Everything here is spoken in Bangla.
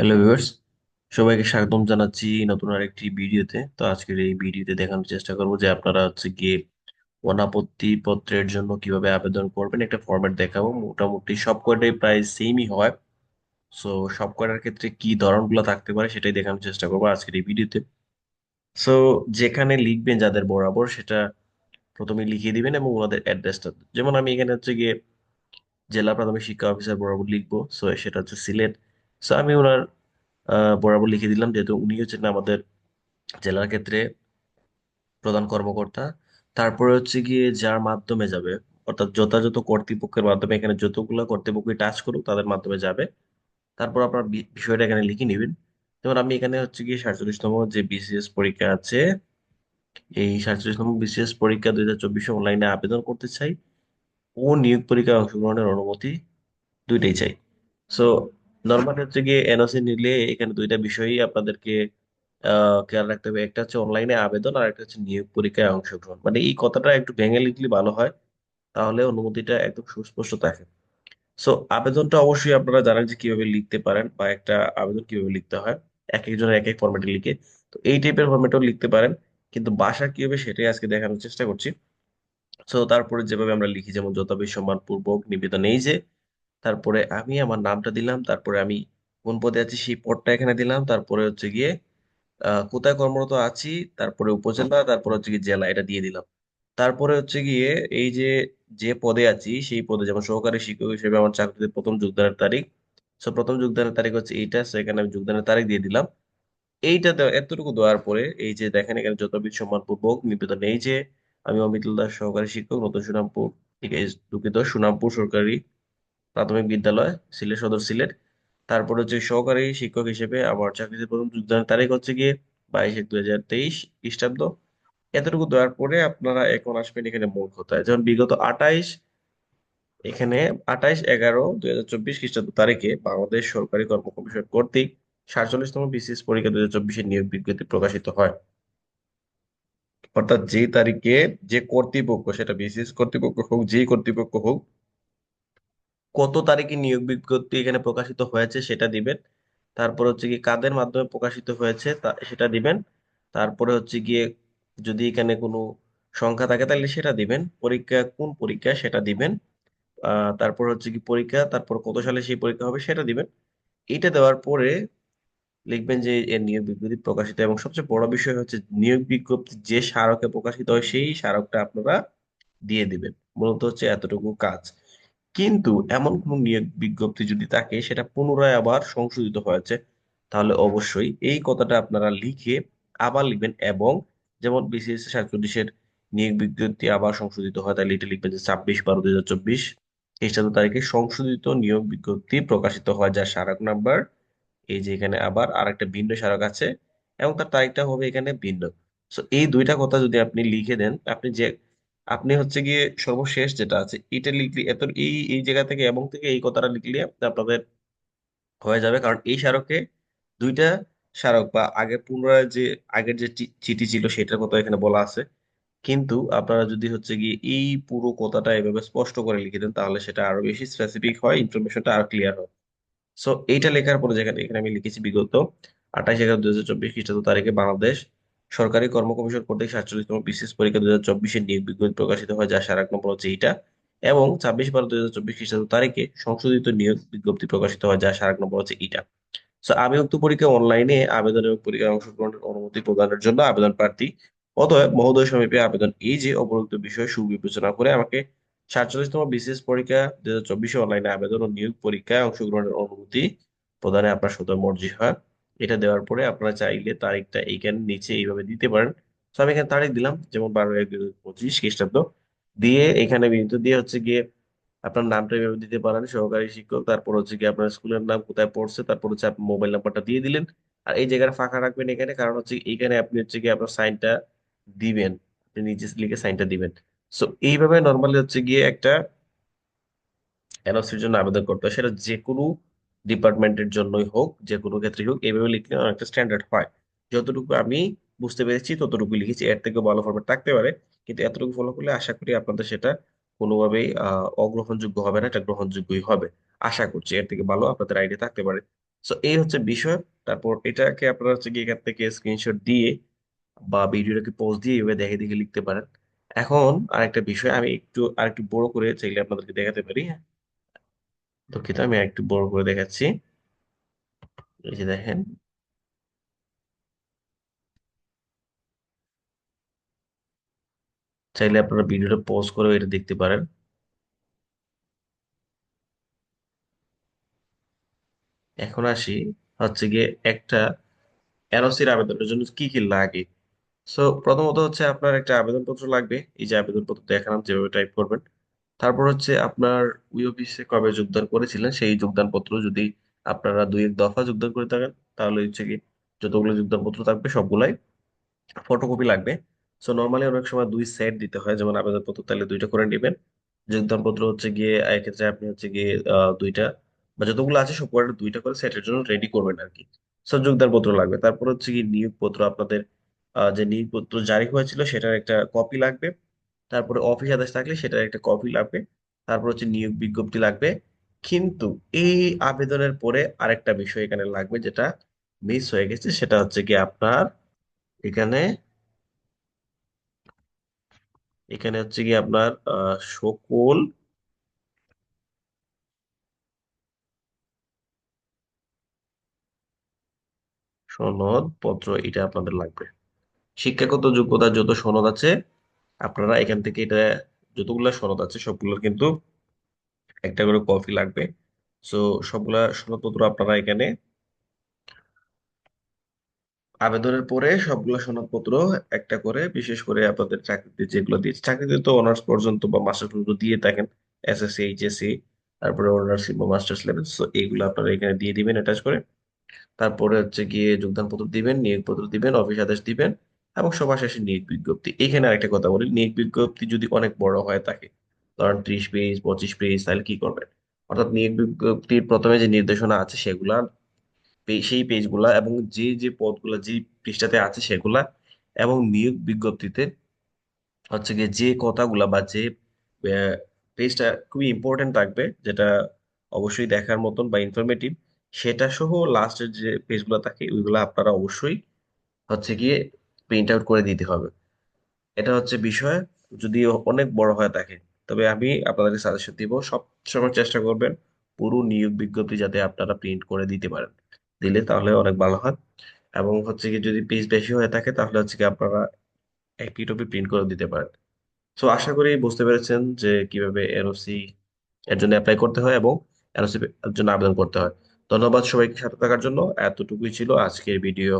হ্যালো ভিউয়ার্স সবাইকে স্বাগতম জানাচ্ছি নতুন আরেকটি ভিডিওতে। তো আজকের এই ভিডিওতে দেখানোর চেষ্টা করব যে আপনারা হচ্ছে গিয়ে অনাপত্তি পত্রের জন্য কীভাবে আবেদন করবেন, একটা ফরম্যাট দেখাবো। মোটামুটি সব কয়টাই প্রায় সেমই হয়। সো সব কয়টার ক্ষেত্রে কি ধরনগুলো থাকতে পারে সেটাই দেখানোর চেষ্টা করব আজকের এই ভিডিওতে। সো যেখানে লিখবেন যাদের বরাবর, সেটা প্রথমে লিখিয়ে দিবেন এবং ওনাদের অ্যাড্রেসটা যেমন আমি এখানে হচ্ছে গিয়ে জেলা প্রাথমিক শিক্ষা অফিসার বরাবর লিখব। সো সেটা হচ্ছে সিলেট সো আমি ওনার বরাবর লিখে দিলাম, যেহেতু উনি হচ্ছেন আমাদের জেলার ক্ষেত্রে প্রধান কর্মকর্তা। তারপরে হচ্ছে গিয়ে যার মাধ্যমে যাবে, অর্থাৎ যথাযথ কর্তৃপক্ষের মাধ্যমে, এখানে যতগুলো কর্তৃপক্ষ টাচ করুক, তাদের মাধ্যমে যাবে। তারপর আপনার বিষয়টা এখানে লিখে নিবেন। যেমন আমি এখানে হচ্ছে গিয়ে সাতচল্লিশতম যে বিসিএস পরীক্ষা আছে, এই সাতচল্লিশতম বিসিএস পরীক্ষা দুই হাজার চব্বিশে অনলাইনে আবেদন করতে চাই। ও নিয়োগ পরীক্ষায় অংশগ্রহণের অনুমতি দুইটাই চাই। সো নর্মাল হচ্ছে গিয়ে এনওসি নিলে এখানে দুইটা বিষয়ই আপনাদেরকে খেয়াল রাখতে হবে। একটা হচ্ছে অনলাইনে আবেদন আর একটা হচ্ছে নিয়োগ পরীক্ষায় অংশগ্রহণ। মানে এই কথাটা একটু ভেঙে লিখলে ভালো হয়, তাহলে অনুমতিটা একদম সুস্পষ্ট থাকে। সো আবেদনটা অবশ্যই আপনারা জানেন যে কীভাবে লিখতে পারেন বা একটা আবেদন কীভাবে লিখতে হয়। এক একজনের এক এক ফরম্যাটে লিখে তো এই টাইপের ফরম্যাটেও লিখতে পারেন। কিন্তু বাসা কীভাবে সেটাই আজকে দেখানোর চেষ্টা করছি। সো তারপরে যেভাবে আমরা লিখি, যেমন যথাযথ সম্মানপূর্বক নিবেদন, এই যে তারপরে আমি আমার নামটা দিলাম, তারপরে আমি কোন পদে আছি সেই পদটা এখানে দিলাম, তারপরে হচ্ছে গিয়ে কোথায় কর্মরত আছি, তারপরে উপজেলা, তারপরে হচ্ছে গিয়ে জেলা এটা দিয়ে দিলাম। তারপরে হচ্ছে গিয়ে এই যে যে পদে আছি, সেই পদে যেমন সহকারী শিক্ষক হিসেবে আমার চাকরিতে প্রথম যোগদানের তারিখ সো প্রথম যোগদানের তারিখ হচ্ছে এইটা, সেখানে আমি যোগদানের তারিখ দিয়ে দিলাম। এইটা এতটুকু দেওয়ার পরে, এই যে দেখেন এখানে যত যথাবিধ সম্মানপূর্বক নিবেদন, এই যে আমি অমিতুল দাস সহকারী শিক্ষক, নতুন সুনামপুর, ঠিক আছে, দুঃখিত, সুনামপুর সরকারি প্রাথমিক বিদ্যালয়, সিলেট সদর সিলেট। তারপর হচ্ছে সহকারী শিক্ষক হিসেবে আমার চাকরিতে প্রথম যোগদানের তারিখ হচ্ছে গিয়ে বাইশ দুই হাজার তেইশ খ্রিস্টাব্দ। এতটুকু দেওয়ার পরে আপনারা এখন আসবেন এখানে মূল কথায়। যেমন বিগত আঠাইশ, এখানে আঠাইশ এগারো দুই হাজার চব্বিশ খ্রিস্টাব্দ তারিখে বাংলাদেশ সরকারি কর্ম কমিশন কর্তৃক সাতচল্লিশতম বিসিএস পরীক্ষা দুই হাজার চব্বিশের নিয়োগ বিজ্ঞপ্তি প্রকাশিত হয়। অর্থাৎ যে তারিখে যে কর্তৃপক্ষ, সেটা বিসিএস কর্তৃপক্ষ হোক, যেই কর্তৃপক্ষ হোক কত তারিখে নিয়োগ বিজ্ঞপ্তি এখানে প্রকাশিত হয়েছে সেটা দিবেন। তারপর হচ্ছে গিয়ে কাদের মাধ্যমে প্রকাশিত হয়েছে তা সেটা দিবেন। তারপরে হচ্ছে গিয়ে যদি এখানে কোনো সংখ্যা থাকে তাহলে সেটা দিবেন। পরীক্ষা কোন পরীক্ষা সেটা দিবেন। তারপর হচ্ছে কি পরীক্ষা, তারপর কত সালে সেই পরীক্ষা হবে সেটা দিবেন। এটা দেওয়ার পরে লিখবেন যে এর নিয়োগ বিজ্ঞপ্তি প্রকাশিত এবং সবচেয়ে বড় বিষয় হচ্ছে নিয়োগ বিজ্ঞপ্তি যে স্মারকে প্রকাশিত হয় সেই স্মারকটা আপনারা দিয়ে দিবেন। মূলত হচ্ছে এতটুকু কাজ। কিন্তু এমন কোন নিয়োগ বিজ্ঞপ্তি যদি থাকে, সেটা পুনরায় আবার সংশোধিত হয়েছে, তাহলে অবশ্যই এই কথাটা আপনারা লিখে আবার লিখবেন এবং যেমন বিসিএস সাতচল্লিশের নিয়োগ বিজ্ঞপ্তি আবার সংশোধিত হয়, তাহলে এটা লিখবেন যে ছাব্বিশ বারো দুই হাজার চব্বিশ। খ্রিস্টাব্দ তারিখে সংশোধিত নিয়োগ বিজ্ঞপ্তি প্রকাশিত হয় যার স্মারক নাম্বার, এই যে এখানে আবার আরেকটা ভিন্ন স্মারক আছে এবং তার তারিখটা হবে এখানে ভিন্ন। সো এই দুইটা কথা যদি আপনি লিখে দেন, আপনি যে আপনি হচ্ছে গিয়ে সর্বশেষ যেটা আছে, এটা লিখলে, এত, এই এই জায়গা থেকে এবং থেকে এই কথাটা লিখলে আপনাদের হয়ে যাবে। কারণ এই স্মারকে দুইটা স্মারক বা আগে পুনরায় যে, আগের যে চিঠি ছিল সেটার কথা এখানে বলা আছে। কিন্তু আপনারা যদি হচ্ছে গিয়ে এই পুরো কথাটা এভাবে স্পষ্ট করে লিখে দেন, তাহলে সেটা আরও বেশি স্পেসিফিক হয় ইনফরমেশনটা আরও ক্লিয়ার হয়। সো এইটা লেখার পরে যেখানে, এখানে আমি লিখেছি বিগত আঠাশ এগারো দুই হাজার চব্বিশ খ্রিস্টাব্দ তারিখে বাংলাদেশ। সরকারি কর্ম কমিশন কর্তৃক সাতচল্লিশতম বিশেষ পরীক্ষা দুই হাজার চব্বিশের নিয়োগ বিজ্ঞপ্তি প্রকাশিত হয় যার সার এক নম্বর হচ্ছে এইটা এবং ছাব্বিশ বারো দুই হাজার চব্বিশ খ্রিস্টাব্দ তারিখে সংশোধিত নিয়োগ বিজ্ঞপ্তি প্রকাশিত হয় যার সার এক নম্বর হচ্ছে এইটা সো আমি উক্ত পরীক্ষায় অনলাইনে আবেদন এবং পরীক্ষায় অংশগ্রহণের অনুমতি প্রদানের জন্য আবেদন প্রার্থী অতএব মহোদয় সমীপে আবেদন এই যে অপরোক্ত বিষয় সুবিবেচনা করে আমাকে সাতচল্লিশতম বিসিএস পরীক্ষা দুই হাজার চব্বিশে অনলাইনে আবেদন ও নিয়োগ পরীক্ষায় অংশগ্রহণের অনুমতি প্রদানে আপনার সদয় মর্জি হয়। এটা দেওয়ার পরে আপনারা চাইলে তারিখটা এইখানে নিচে এইভাবে দিতে পারেন। তো আমি এখানে তারিখ দিলাম, যেমন বারো এক পঁচিশ খ্রিস্টাব্দ। দিয়ে এখানে বিন্দু দিয়ে হচ্ছে গিয়ে আপনার নামটা এভাবে দিতে পারেন, সহকারী শিক্ষক, তারপর হচ্ছে কি আপনার স্কুলের নাম কোথায় পড়ছে, তারপর হচ্ছে আপনি মোবাইল নাম্বারটা দিয়ে দিলেন। আর এই জায়গাটা ফাঁকা রাখবেন এখানে, কারণ হচ্ছে এইখানে আপনি হচ্ছে গিয়ে আপনার সাইনটা দিবেন, আপনি নিচে লিখে সাইনটা দিবেন। সো এইভাবে নর্মালি হচ্ছে গিয়ে একটা এনওসির জন্য আবেদন করতে হয়। সেটা যে কোনো ডিপার্টমেন্টের জন্যই হোক, যে কোনো ক্ষেত্রে হোক এইভাবে লিখলে অনেকটা স্ট্যান্ডার্ড হয়। যতটুকু আমি বুঝতে পেরেছি ততটুকু লিখেছি। এর থেকে ভালো ফরম্যাট থাকতে পারে, কিন্তু এতটুকু ফলো করলে আশা করি আপনাদের সেটা কোনোভাবেই অগ্রহণযোগ্য হবে না, এটা গ্রহণযোগ্যই হবে। আশা করছি এর থেকে ভালো আপনাদের আইডিয়া থাকতে পারে। সো এই হচ্ছে বিষয়। তারপর এটাকে আপনারা হচ্ছে গিয়ে এখান থেকে স্ক্রিনশট দিয়ে বা ভিডিওটাকে পজ দিয়ে এভাবে দেখে দেখে লিখতে পারেন। এখন আরেকটা বিষয়, আমি একটু আরেকটু বড় করে চাইলে আপনাদেরকে দেখাতে পারি হ্যাঁ? দুঃখিত, আমি একটু বড় করে দেখাচ্ছি। এই যে দেখেন। চাইলে আপনারা ভিডিওটা পজ করে এটা দেখতে পারেন। এখন আসি হচ্ছে গিয়ে একটা এনওসির আবেদনের জন্য কি কি লাগে। সো প্রথমত হচ্ছে আপনার একটা আবেদনপত্র লাগবে। এই যে আবেদনপত্র দেখালাম, যেভাবে টাইপ করবেন। তারপর হচ্ছে আপনার ওই অফিসে কবে যোগদান করেছিলেন? সেই যোগদানপত্র যদি আপনারা দুই এক দফা যোগদান করে থাকেন, তাহলে হচ্ছে কি যতগুলো যোগদানপত্র থাকবে সবগুলাই ফটোকপি লাগবে। সো নর্মালি অনেক সময় দুই সেট দিতে হয়, যেমন আবেদনপত্র তাহলে দুইটা করে নেবেন। যোগদানপত্র হচ্ছে গিয়ে এক্ষেত্রে আপনি হচ্ছে গিয়ে দুইটা বা যতগুলো আছে সব দুইটা করে সেটের জন্য রেডি করবেন আর কি। সো যোগদানপত্র লাগবে। তারপর হচ্ছে কি নিয়োগপত্র আপনাদের যে নিয়োগপত্র জারি হয়েছিল সেটার একটা কপি লাগবে। তারপরে অফিস আদেশ থাকলে সেটার একটা কপি লাগবে। তারপর হচ্ছে নিয়োগ বিজ্ঞপ্তি লাগবে। কিন্তু এই আবেদনের পরে আরেকটা বিষয় এখানে লাগবে যেটা মিস হয়ে গেছে, সেটা হচ্ছে কি আপনার এখানে এখানে হচ্ছে কি আপনার সকল সনদ পত্র এটা আপনাদের লাগবে। শিক্ষাগত যোগ্যতা যত সনদ আছে আপনারা এখান থেকে এটা যতগুলা সনদ আছে, সবগুলোর কিন্তু একটা করে কপি লাগবে। সো সবগুলা সনদপত্র আপনারা এখানে আবেদনের পরে সবগুলো সনদপত্র একটা করে, বিশেষ করে আপনাদের চাকরিতে যেগুলো দিয়েছে, চাকরিতে তো অনার্স পর্যন্ত বা মাস্টার্স পর্যন্ত দিয়ে থাকেন এসএসসি এইচএসসি তারপরে অনার্স বা মাস্টার্স লেভেল সো এইগুলো আপনারা এখানে দিয়ে দিবেন অ্যাটাচ করে। তারপরে হচ্ছে গিয়ে যোগদান পত্র দিবেন নিয়োগ পত্র দিবেন অফিস আদেশ দিবেন এবং সবার শেষে নিয়োগ বিজ্ঞপ্তি। এখানে আরেকটা কথা বলি নিয়োগ বিজ্ঞপ্তি যদি অনেক বড় হয় থাকে ধরেন ত্রিশ পেজ পঁচিশ পেজ তাহলে কি করবেন অর্থাৎ নিয়োগ বিজ্ঞপ্তির প্রথমে যে নির্দেশনা আছে সেগুলা সেই পেজগুলা এবং যে যে পদগুলা, যে পৃষ্ঠাতে আছে সেগুলা এবং নিয়োগ বিজ্ঞপ্তিতে হচ্ছে গিয়ে যে কথাগুলা বা যে পেজটা খুবই ইম্পর্টেন্ট থাকবে, যেটা অবশ্যই দেখার মতন বা ইনফরমেটিভ সেটা সহ লাস্টের যে পেজগুলো থাকে, ওইগুলো আপনারা অবশ্যই হচ্ছে গিয়ে প্রিন্ট আউট করে দিতে হবে। এটা হচ্ছে বিষয়। যদি অনেক বড় হয়ে থাকে, তবে আমি আপনাদেরকে সাজেশন দিব, সব সময় চেষ্টা করবেন পুরো নিয়োগ বিজ্ঞপ্তি যাতে আপনারা প্রিন্ট করে দিতে পারেন। দিলে তাহলে অনেক ভালো হয়। এবং হচ্ছে কি, যদি পেজ বেশি হয়ে থাকে, তাহলে হচ্ছে কি আপনারা একই টপি প্রিন্ট করে দিতে পারেন। সো আশা করি বুঝতে পেরেছেন যে কীভাবে এনওসি এর জন্য অ্যাপ্লাই করতে হয় এবং এনওসি এর জন্য আবেদন করতে হয়। ধন্যবাদ সবাইকে সাথে থাকার জন্য। এতটুকুই ছিল আজকের ভিডিও